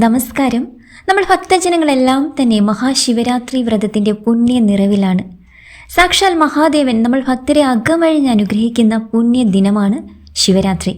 നമസ്കാരം. നമ്മൾ ഭക്തജനങ്ങളെല്ലാം തന്നെ മഹാശിവരാത്രി വ്രതത്തിന്റെ പുണ്യ നിറവിലാണ്. സാക്ഷാൽ മഹാദേവൻ നമ്മൾ ഭക്തരെ അകമഴിഞ്ഞ് അനുഗ്രഹിക്കുന്ന പുണ്യ ദിനമാണ് ശിവരാത്രി.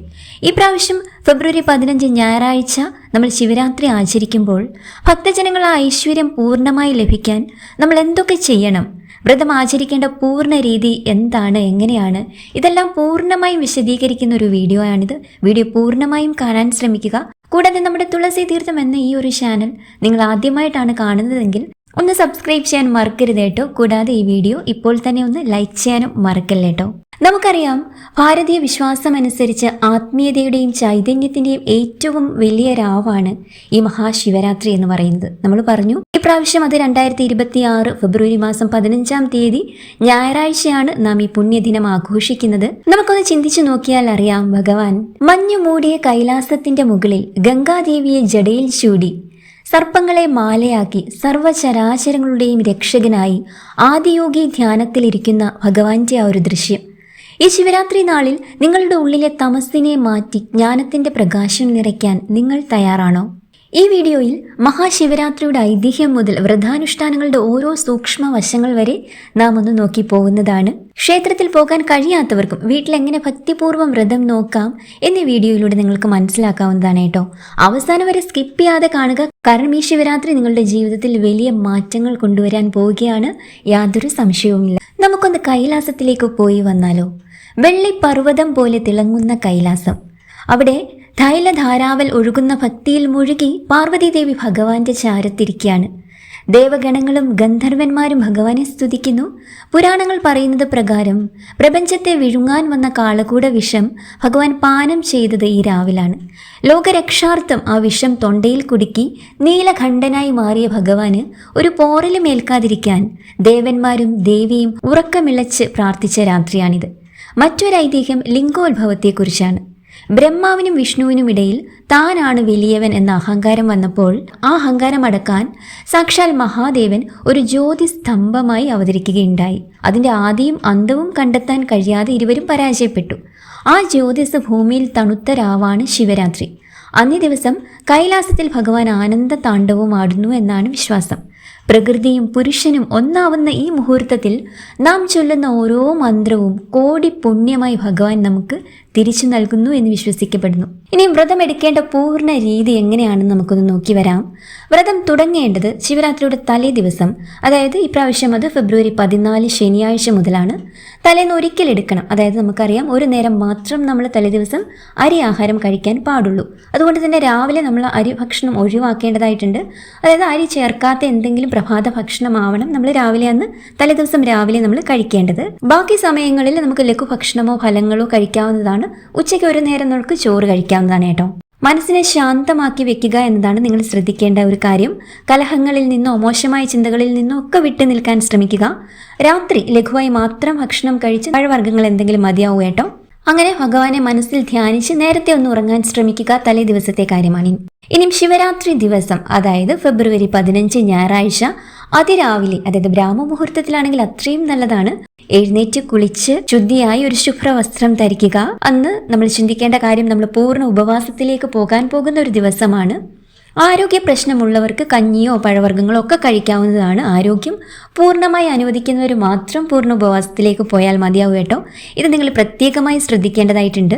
പ്രാവശ്യം ഫെബ്രുവരി പതിനഞ്ച് ഞായറാഴ്ച നമ്മൾ ശിവരാത്രി ആചരിക്കുമ്പോൾ ഭക്തജനങ്ങളെ ഐശ്വര്യം പൂർണമായി ലഭിക്കാൻ നമ്മൾ എന്തൊക്കെ ചെയ്യണം? വ്രതം ആചരിക്കേണ്ട പൂർണ രീതി എന്താണ്? എങ്ങനെയാണ്? ഇതെല്ലാം പൂർണമായും വിശദീകരിക്കുന്ന ഒരു വീഡിയോ ആണിത് വീഡിയോ പൂർണമായും കാണാൻ ശ്രമിക്കുക. കൂടാതെ നമ്മുടെ തുളസി തീർത്ഥം എന്ന ഈ ഒരു ചാനൽ നിങ്ങൾ ആദ്യമായിട്ടാണ് കാണുന്നതെങ്കിൽ ഒന്ന് സബ്സ്ക്രൈബ് ചെയ്യാൻ മറക്കരുത് കേട്ടോ. കൂടാതെ ഈ വീഡിയോ ഇപ്പോൾ തന്നെ ഒന്ന് ലൈക്ക് ചെയ്യാനും മറക്കല്ല കേട്ടോ നമുക്കറിയാം ഭാരതീയ വിശ്വാസമനുസരിച്ച് ആത്മീയതയുടെയും ചൈതന്യത്തിന്റെയും ഏറ്റവും വലിയ രാവാണ് ഈ മഹാശിവരാത്രി എന്ന് പറയുന്നത്. നമ്മൾ പറഞ്ഞു ഇപ്രാവശ്യം അത് രണ്ടായിരത്തി ഇരുപത്തി ആറ് ഫെബ്രുവരി മാസം പതിനഞ്ചാം തീയതി ഞായറാഴ്ചയാണ് നാം ഈ പുണ്യദിനം ആഘോഷിക്കുന്നത്. നമുക്കൊന്ന് ചിന്തിച്ചു നോക്കിയാൽ അറിയാം ഭഗവാൻ മഞ്ഞു മൂടിയ കൈലാസത്തിന്റെ മുകളിൽ ഗംഗാദേവിയെ ജടയിൽ ചൂടി സർപ്പങ്ങളെ മാലയാക്കി സർവചരാചരങ്ങളുടെയും രക്ഷകനായി ആദിയോഗി ധ്യാനത്തിലിരിക്കുന്ന ഭഗവാന്റെ ആ ഒരു ദൃശ്യം. ഈ ശിവരാത്രി നാളിൽ നിങ്ങളുടെ ഉള്ളിലെ തമസ്സിനെ മാറ്റി ജ്ഞാനത്തിന്റെ പ്രകാശം നിറയ്ക്കാൻ നിങ്ങൾ തയ്യാറാണോ? ഈ വീഡിയോയിൽ മഹാശിവരാത്രിയുടെ ഐതിഹ്യം മുതൽ വ്രതാനുഷ്ഠാനങ്ങളുടെ ഓരോ സൂക്ഷ്മ വശങ്ങൾ വരെ നാം ഒന്ന് നോക്കി പോകുന്നതാണ്. ക്ഷേത്രത്തിൽ പോകാൻ കഴിയാത്തവർക്കും വീട്ടിൽ എങ്ങനെ ഭക്തിപൂർവം വ്രതം നോക്കാം എന്നീ വീഡിയോയിലൂടെ നിങ്ങൾക്ക് മനസ്സിലാക്കാവുന്നതാണ് കേട്ടോ. അവസാനം വരെ സ്കിപ്പ് ചെയ്യാതെ കാണുക. കാരണം ഈ ശിവരാത്രി നിങ്ങളുടെ ജീവിതത്തിൽ വലിയ മാറ്റങ്ങൾ കൊണ്ടുവരാൻ പോവുകയാണ് യാതൊരു സംശയവുമില്ല. നമുക്കൊന്ന് കൈലാസത്തിലേക്ക് പോയി വന്നാലോ? വെള്ളി വെള്ളിപ്പർവതം പോലെ തിളങ്ങുന്ന കൈലാസം. അവിടെ തൈലധാരാവൽ ഒഴുകുന്ന ഭക്തിയിൽ മുഴുകി പാർവതീദേവി ഭഗവാന്റെ ചാരത്തിരിക്കുകയാണ്. ദേവഗണങ്ങളും ഗന്ധർവന്മാരും ഭഗവാനെ സ്തുതിക്കുന്നു. പുരാണങ്ങൾ പറയുന്നത് പ്രകാരം പ്രപഞ്ചത്തെ വിഴുങ്ങാൻ വന്ന കാളകൂട വിഷം ഭഗവാൻ പാനം ചെയ്തത് ഈ രാവിലാണ്. ലോകരക്ഷാർത്ഥം ആ വിഷം തൊണ്ടയിൽ കുടുക്കി നീലഖണ്ഡനായി മാറിയ ഭഗവാന് ഒരു പോറലും ഏൽക്കാതിരിക്കാൻ ദേവന്മാരും ദേവിയും ഉറക്കമിളച്ച് പ്രാർത്ഥിച്ച രാത്രിയാണിത്. മറ്റൊരു ഐതിഹ്യം ലിംഗോത്ഭവത്തെക്കുറിച്ചാണ്. ബ്രഹ്മാവിനും വിഷ്ണുവിനും ഇടയിൽ താനാണ് വലിയവൻ എന്ന അഹങ്കാരം വന്നപ്പോൾ ആ അഹങ്കാരം അടക്കാൻ സാക്ഷാൽ മഹാദേവൻ ഒരു ജ്യോതി സ്തംഭമായി അവതരിക്കുകയുണ്ടായി. അതിന്റെ ആദിയും അന്തവും കണ്ടെത്താൻ കഴിയാതെ ഇരുവരും പരാജയപ്പെട്ടു. ആ ജ്യോതിസ് ഭൂമിയിൽ തണുത്ത രാവാണ് ശിവരാത്രി. അന്നേ ദിവസം കൈലാസത്തിൽ ഭഗവാൻ ആനന്ദ താണ്ഡവും ആടുന്നു എന്നാണ് വിശ്വാസം. പ്രകൃതിയും പുരുഷനും ഒന്നാവുന്ന ഈ മുഹൂർത്തത്തിൽ നാം ചൊല്ലുന്ന ഓരോ മന്ത്രവും കോടി പുണ്യമായി ഭഗവാൻ നമുക്ക് തിരിച്ചു നൽകുന്നു എന്ന് വിശ്വസിക്കപ്പെടുന്നു. ഇനി വ്രതം എടുക്കേണ്ട പൂർണ രീതി എങ്ങനെയാണെന്ന് നമുക്കൊന്ന് നോക്കി വരാം. വ്രതം തുടങ്ങേണ്ടത് ശിവരാത്രിയുടെ തലേ ദിവസം അതായത് ഇപ്രാവശ്യം അത് ഫെബ്രുവരി പതിനാല് ശനിയാഴ്ച മുതലാണ്. തലേന്ന് ഒരിക്കൽ എടുക്കണം. അതായത് നമുക്കറിയാം ഒരു നേരം മാത്രം നമ്മൾ തലേ ദിവസം അരി ആഹാരം കഴിക്കാൻ പാടുള്ളൂ. അതുകൊണ്ട് തന്നെ രാവിലെ നമ്മൾ അരി ഭക്ഷണം ഒഴിവാക്കേണ്ടതായിട്ടുണ്ട്. അതായത് അരി ചേർക്കാത്ത എന്തെങ്കിലും പ്രഭാത ഭക്ഷണമാവണം നമ്മൾ രാവിലെ അന്ന് തലേദിവസം രാവിലെ നമ്മൾ കഴിക്കേണ്ടത്. ബാക്കി സമയങ്ങളിൽ നമുക്ക് ലഘു ഭക്ഷണമോ ഫലങ്ങളോ കഴിക്കാവുന്നതാണ്. ഉച്ചയ്ക്ക് ഒരു നേരം നമുക്ക് ചോറ് കഴിക്കാവുന്നതാണ് കേട്ടോ. മനസ്സിനെ ശാന്തമാക്കി വെക്കുക എന്നതാണ് നിങ്ങൾ ശ്രദ്ധിക്കേണ്ട ഒരു കാര്യം. കലഹങ്ങളിൽ നിന്നോ മോശമായ ചിന്തകളിൽ നിന്നോ ഒക്കെ വിട്ടു നിൽക്കാൻ ശ്രമിക്കുക. രാത്രി ലഘുവായി മാത്രം ഭക്ഷണം കഴിച്ച് പഴവർഗങ്ങൾ എന്തെങ്കിലും മതിയാവും കേട്ടോ. അങ്ങനെ ഭഗവാനെ മനസ്സിൽ ധ്യാനിച്ച് നേരത്തെ ഒന്ന് ഉറങ്ങാൻ ശ്രമിക്കുക തലേ ദിവസത്തെ കാര്യമാണ്. ഇനിയും ശിവരാത്രി ദിവസം അതായത് ഫെബ്രുവരി പതിനഞ്ച് ഞായറാഴ്ച അതിരാവിലെ അതായത് ബ്രാഹ്മമുഹൂർത്തത്തിലാണെങ്കിൽ അത്രയും നല്ലതാണ്. എഴുന്നേറ്റ് കുളിച്ച് ശുദ്ധിയായി ഒരു ശുഭ്ര വസ്ത്രം ധരിക്കുക. അന്ന് നമ്മൾ ചിന്തിക്കേണ്ട കാര്യം നമ്മൾ പൂർണ ഉപവാസത്തിലേക്ക് പോകാൻ പോകുന്ന ഒരു ദിവസമാണ്. ആരോഗ്യ പ്രശ്നമുള്ളവർക്ക് കഞ്ഞിയോ പഴവർഗങ്ങളോ ഒക്കെ കഴിക്കാവുന്നതാണ് ആരോഗ്യം. പൂർണമായി അനുവദിക്കുന്നവർ മാത്രം പൂർണ ഉപവാസത്തിലേക്ക് പോയാൽ മതിയാവും കേട്ടോ. ഇത് നിങ്ങൾ പ്രത്യേകമായി ശ്രദ്ധിക്കേണ്ടതായിട്ടുണ്ട്.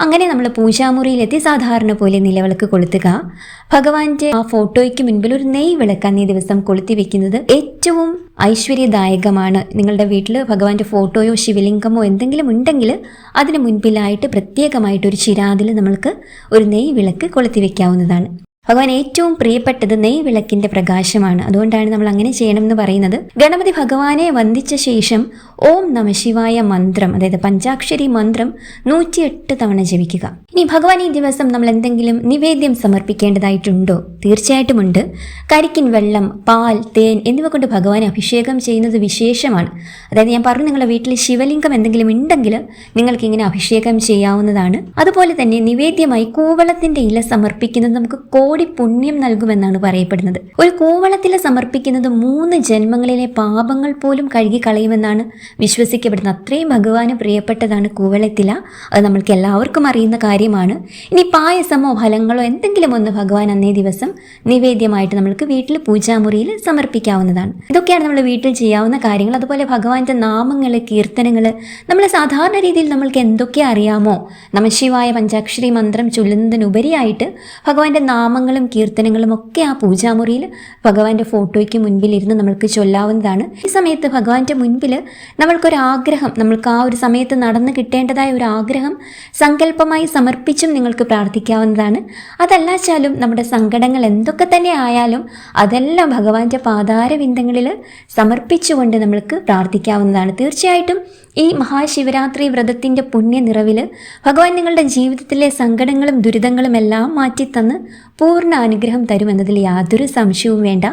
അങ്ങനെ നമ്മൾ പൂജാമുറിയിലെത്തി സാധാരണ പോലെ നിലവിളക്ക് കൊളുത്തുക. ഭഗവാന്റെ ആ ഫോട്ടോയ്ക്ക് മുൻപിൽ ഒരു നെയ് വിളക്ക് അന്നേ ദിവസം കൊളുത്തി വെക്കുന്നത് ഏറ്റവും ഐശ്വര്യദായകമാണ്. നിങ്ങളുടെ വീട്ടിൽ ഭഗവാന്റെ ഫോട്ടോയോ ശിവലിംഗമോ എന്തെങ്കിലും ഉണ്ടെങ്കിൽ അതിന് മുൻപിലായിട്ട് പ്രത്യേകമായിട്ട് ഒരു ചിരാതിൽ നമ്മൾക്ക് ഒരു നെയ് വിളക്ക് കൊളുത്തി വെക്കാവുന്നതാണ്. ഭഗവാൻ ഏറ്റവും പ്രിയപ്പെട്ടത് നെയ് വിളക്കിന്റെ പ്രകാശമാണ്. അതുകൊണ്ടാണ് നമ്മൾ അങ്ങനെ ചെയ്യണം എന്ന് പറയുന്നത്. ഗണപതി ഭഗവാനെ വന്ദിച്ച ശേഷം ഓം നമശിവായ മന്ത്രം അതായത് പഞ്ചാക്ഷരി മന്ത്രം നൂറ്റിയെട്ട് തവണ ജപിക്കുക. ഇനി ഭഗവാൻ ഈ ദിവസം നമ്മൾ എന്തെങ്കിലും നിവേദ്യം സമർപ്പിക്കേണ്ടതായിട്ടുണ്ടോ? തീർച്ചയായിട്ടുമുണ്ട് കരിക്കിൻ വെള്ളം പാൽ തേൻ എന്നിവ കൊണ്ട് ഭഗവാനെ അഭിഷേകം ചെയ്യുന്നത് വിശേഷമാണ്. അതായത് ഞാൻ പറഞ്ഞു നിങ്ങളുടെ വീട്ടിൽ ശിവലിംഗം എന്തെങ്കിലും ഉണ്ടെങ്കിൽ നിങ്ങൾക്ക് ഇങ്ങനെ അഭിഷേകം ചെയ്യാവുന്നതാണ്. അതുപോലെ തന്നെ നിവേദ്യമായി കൂവളത്തിന്റെ ഇല സമർപ്പിക്കുന്നത് നമുക്ക് കോടി പുണ്യം നൽകുമെന്നാണ് പറയപ്പെടുന്നത്. ഒരു കൂവളത്തില സമർപ്പിക്കുന്നത് മൂന്ന് ജന്മങ്ങളിലെ പാപങ്ങൾ പോലും കഴുകി കളയുമെന്നാണ് വിശ്വസിക്കപ്പെടുന്ന അത്രയും ഭഗവാന് പ്രിയപ്പെട്ടതാണ് കൂവളത്തില. അത് നമ്മൾക്ക് എല്ലാവർക്കും അറിയുന്ന കാര്യമാണ്. ഇനി പായസമോ ഫലങ്ങളോ എന്തെങ്കിലും ഒന്ന് ഭഗവാൻ അന്നേ ദിവസം നിവേദ്യമായിട്ട് നമ്മൾക്ക് വീട്ടിൽ പൂജാമുറിയിൽ സമർപ്പിക്കാവുന്നതാണ്. ഇതൊക്കെയാണ് നമ്മൾ വീട്ടിൽ ചെയ്യാവുന്ന കാര്യങ്ങൾ. അതുപോലെ ഭഗവാന്റെ നാമങ്ങൾ കീർത്തനങ്ങൾ നമ്മൾ സാധാരണ രീതിയിൽ നമ്മൾക്ക് എന്തൊക്കെ അറിയാമോ? നമശിവായ പഞ്ചാക്ഷരി മന്ത്രം ചൊല്ലുന്നതിനുപരിയായിട്ട് ഭഗവാന്റെ നാമങ്ങളും കീർത്തനങ്ങളും ഒക്കെ ആ പൂജാമുറിയിൽ ഭഗവാന്റെ ഫോട്ടോയ്ക്ക് മുൻപിൽ ഇരുന്ന് നമ്മൾക്ക് ചൊല്ലാവുന്നതാണ്. ഈ സമയത്ത് ഭഗവാന്റെ മുൻപിൽ നമ്മൾക്കൊരാഗ്രഹം നമ്മൾക്ക് ആ ഒരു സമയത്ത് നടന്നു കിട്ടേണ്ടതായ ഒരു ആഗ്രഹം സങ്കല്പമായി സമർപ്പിച്ചും നിങ്ങൾക്ക് പ്രാർത്ഥിക്കാവുന്നതാണ്. അതല്ലാച്ചാലും നമ്മുടെ സങ്കടങ്ങൾ എന്തൊക്കെ തന്നെ ആയാലും അതെല്ലാം ഭഗവാന്റെ പാതാരവിന്ദങ്ങളിൽ സമർപ്പിച്ചുകൊണ്ട് നമ്മൾക്ക് പ്രാർത്ഥിക്കാവുന്നതാണ്. തീർച്ചയായിട്ടും ഈ മഹാശിവരാത്രി വ്രതത്തിന്റെ പുണ്യ നിറവിൽ ഭഗവാൻ നിങ്ങളുടെ ജീവിതത്തിലെ സങ്കടങ്ങളും ദുരിതങ്ങളും എല്ലാം മാറ്റിത്തന്ന് പൂർണ അനുഗ്രഹം തരുമെന്നതിൽ യാതൊരു സംശയവും വേണ്ട.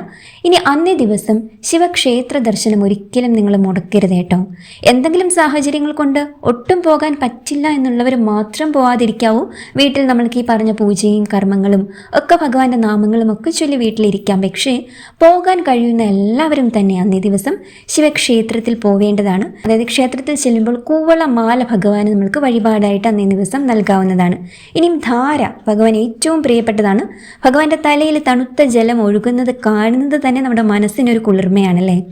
ഇനി അന്നേ ദിവസം ശിവക്ഷേത്ര ദർശനം ഒരിക്കലും നിങ്ങൾ മുടക്കരുത് കേട്ടോ. എന്തെങ്കിലും സാഹചര്യങ്ങൾ കൊണ്ട് ഒട്ടും പോകാൻ പറ്റില്ല എന്നുള്ളവർ മാത്രം പോവാതിരിക്കാവൂ. വീട്ടിൽ നമ്മൾക്ക് ഈ പറഞ്ഞ പൂജയും കർമ്മങ്ങളും ഒക്കെ ഭഗവാന്റെ നാമങ്ങളും ഒക്കെ ചൊല്ലി വീട്ടിലിരിക്കാം. പക്ഷേ പോകാൻ കഴിയുന്ന എല്ലാവരും തന്നെ അന്നേ ദിവസം ശിവക്ഷേത്രത്തിൽ പോവേണ്ടതാണ്. അതായത് ക്ഷേത്രത്തിൽ ചെല്ലുമ്പോൾ കൂവള മാല ഭഗവാന് നമ്മൾക്ക് വഴിപാടായിട്ട് അന്നേ ദിവസം നൽകാവുന്നതാണ്. ഇനിയും ധാര ഭഗവാൻ ഏറ്റവും പ്രിയപ്പെട്ടതാണ്. ഭഗവാന്റെ തലയിൽ തണുത്ത ജലം ഒഴുകുന്നത് കാണുന്നത് തന്നെ നമ്മുടെ മനസ്സിനൊരു കുളിർമയാണല്ലേ?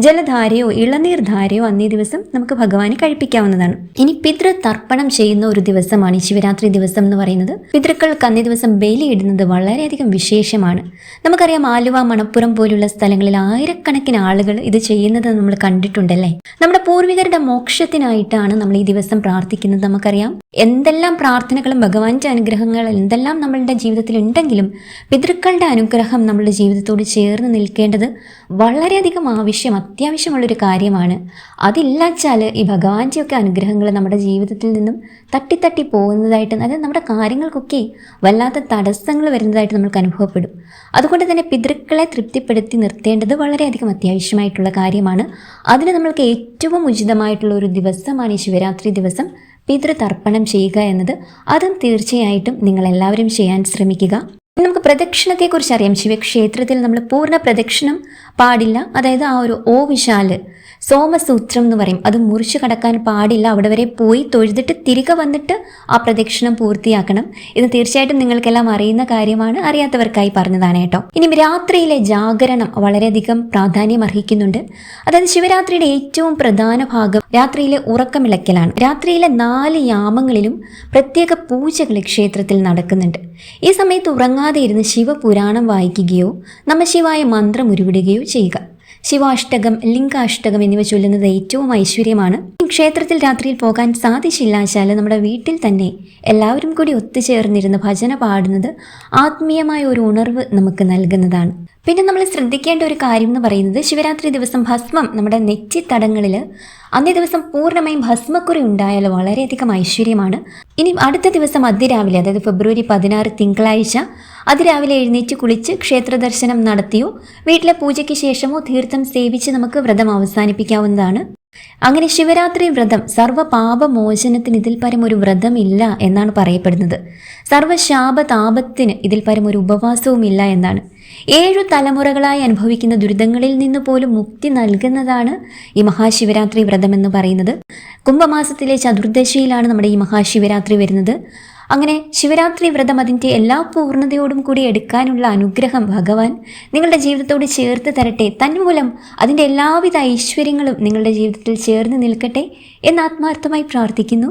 ജലധാരയോ ഇളനീർ ധാരയോ അന്നേ ദിവസം നമുക്ക് ഭഗവാനെ കഴിപ്പിക്കാവുന്നതാണ്. ഇനി പിതൃ തർപ്പണം ചെയ്യുന്ന ഒരു ദിവസമാണ് ശിവരാത്രി ദിവസം എന്ന് പറയുന്നത്. പിതൃക്കൾക്ക് അന്നേ ദിവസം ബലിയിടുന്നത് വളരെയധികം വിശേഷമാണ്. നമുക്കറിയാം ആലുവ മണപ്പുറം പോലുള്ള സ്ഥലങ്ങളിൽ ആയിരക്കണക്കിന് ആളുകൾ ഇത് ചെയ്യുന്നത് നമ്മൾ കണ്ടിട്ടുണ്ടല്ലേ? നമ്മുടെ പൂർവികരുടെ മോക്ഷത്തിനായിട്ടാണ് നമ്മൾ ഈ ദിവസം പ്രാർത്ഥിക്കുന്നത് നമുക്കറിയാം. എന്തെല്ലാം പ്രാർത്ഥനകളും ഭഗവാന്റെ അനുഗ്രഹങ്ങൾ എന്തെല്ലാം നമ്മളുടെ ജീവിതത്തിൽ ഉണ്ടെങ്കിലും പിതൃക്കളുടെ അനുഗ്രഹം നമ്മളുടെ ജീവിതത്തോട് ചേർന്ന് നിൽക്കേണ്ടത് വളരെയധികം ആവശ്യം അത്യാവശ്യമുള്ളൊരു കാര്യമാണ്. അതില്ലാച്ചാൽ ഈ ഭഗവാന്റെയൊക്കെ അനുഗ്രഹങ്ങൾ നമ്മുടെ ജീവിതത്തിൽ നിന്നും തട്ടിത്തട്ടി പോകുന്നതായിട്ട് അതായത് നമ്മുടെ കാര്യങ്ങൾക്കൊക്കെ വല്ലാത്ത തടസ്സങ്ങൾ വരുന്നതായിട്ട് നമുക്ക് അനുഭവപ്പെടും. അതുകൊണ്ട് തന്നെ പിതൃക്കളെ തൃപ്തിപ്പെടുത്തി നിർത്തേണ്ടത് വളരെയധികം അത്യാവശ്യമായിട്ടുള്ള കാര്യമാണ്. അതിന് നമ്മൾക്ക് ഏറ്റവും ഉചിതമായിട്ടുള്ള ഒരു ദിവസമാണ് ഈ ശിവരാത്രി ദിവസം. പിതൃതർപ്പണം ചെയ്യുക എന്നത്. അതും തീർച്ചയായിട്ടും നിങ്ങളെല്ലാവരും ചെയ്യാൻ ശ്രമിക്കുക. നമുക്ക് പ്രദക്ഷിണത്തെക്കുറിച്ച് അറിയാം. ശിവക്ഷേത്രത്തിൽ നമ്മൾ പൂർണ പ്രദക്ഷിണം പാടില്ല. അതായത് ആ ഒരു ഓ വിശാൽ സോമസൂത്രം എന്ന് പറയും. അത് മുറിച്ചു കടക്കാൻ പാടില്ല. അവിടെ വരെ പോയി തൊഴുതിട്ട് തിരികെ വന്നിട്ട് ആ പ്രദക്ഷിണം പൂർത്തിയാക്കണം. ഇത് തീർച്ചയായിട്ടും നിങ്ങൾക്കെല്ലാം അറിയുന്ന കാര്യമാണ്. അറിയാത്തവർക്കായി പറഞ്ഞതാണ് കേട്ടോ. ഇനി രാത്രിയിലെ ജാഗരണം വളരെയധികം പ്രാധാന്യം അർഹിക്കുന്നുണ്ട്. അതായത് ശിവരാത്രിയുടെ ഏറ്റവും പ്രധാന ഭാഗം രാത്രിയിലെ ഉറക്കമിളക്കലാണ്. രാത്രിയിലെ നാല് യാമങ്ങളിലും പ്രത്യേക പൂജകൾ ക്ഷേത്രത്തിൽ നടക്കുന്നുണ്ട്. ഈ സമയത്ത് ഉറങ്ങാതെ ഇരുന്ന് ശിവപുരാണം വായിക്കുകയോ നമശിവായ മന്ത്രം ഉരുവിടുകയോ ചെയ്യുക. ശിവാഷ്ടകം ലിംഗാഷ്ടകം എന്നിവ ചൊല്ലുന്നത് ഏറ്റവും ഐശ്വര്യമാണ്. ക്ഷേത്രത്തിൽ രാത്രിയിൽ പോകാൻ സാധിച്ചില്ലാച്ചാൽ നമ്മുടെ വീട്ടിൽ തന്നെ എല്ലാവരും കൂടി ഒത്തുചേർന്നിരുന്ന് ഭജന പാടുന്നത് ആത്മീയമായ ഒരു ഉണർവ് നമുക്ക് നൽകുന്നതാണ്. പിന്നെ നമ്മൾ ശ്രദ്ധിക്കേണ്ട ഒരു കാര്യം എന്ന് പറയുന്നത് ശിവരാത്രി ദിവസം ഭസ്മം നമ്മുടെ നെറ്റി തടങ്ങളിൽ അന്നേ ദിവസം പൂർണമായും ഭസ്മക്കുറി ഉണ്ടായാൽ വളരെയധികം ഐശ്വര്യമാണ്. ഇനി അടുത്ത ദിവസം അതിരാവിലെ അതായത് ഫെബ്രുവരി പതിനാറ് തിങ്കളാഴ്ച അതിരാവിലെ എഴുന്നേറ്റ് കുളിച്ച് ക്ഷേത്ര ദർശനം നടത്തിയോ വീട്ടിലെ പൂജയ്ക്ക് ശേഷമോ തീർത്ഥം സേവിച്ച് നമുക്ക് വ്രതം അവസാനിപ്പിക്കാവുന്നതാണ്. അങ്ങനെ ശിവരാത്രി വ്രതം സർവ പാപമോചനത്തിന് ഇതിൽ പരം ഒരു വ്രതമില്ല എന്നാണ് പറയപ്പെടുന്നത്. സർവശാപതാപത്തിന് ഇതിൽ പരം ഒരു ഉപവാസവും ഇല്ല എന്നാണ്. ഏഴു തലമുറകളായി അനുഭവിക്കുന്ന ദുരിതങ്ങളിൽ നിന്ന് പോലും മുക്തി നൽകുന്നതാണ് ഈ മഹാശിവരാത്രി വ്രതം എന്ന് പറയുന്നത്. കുംഭമാസത്തിലെ ചതുർദശിയിലാണ് നമ്മുടെ ഈ മഹാശിവരാത്രി വരുന്നത്. അങ്ങനെ ശിവരാത്രി വ്രതം അതിന്റെ എല്ലാ പൂർണതയോടും കൂടി എടുക്കാനുള്ള അനുഗ്രഹം ഭഗവാൻ നിങ്ങളുടെ ജീവിതത്തോട് ചേർത്ത് തരട്ടെ. തന്മൂലം അതിന്റെ എല്ലാവിധ ഐശ്വര്യങ്ങളും നിങ്ങളുടെ ജീവിതത്തിൽ ചേർന്ന് നിൽക്കട്ടെ എന്ന് ആത്മാർത്ഥമായി പ്രാർത്ഥിക്കുന്നു.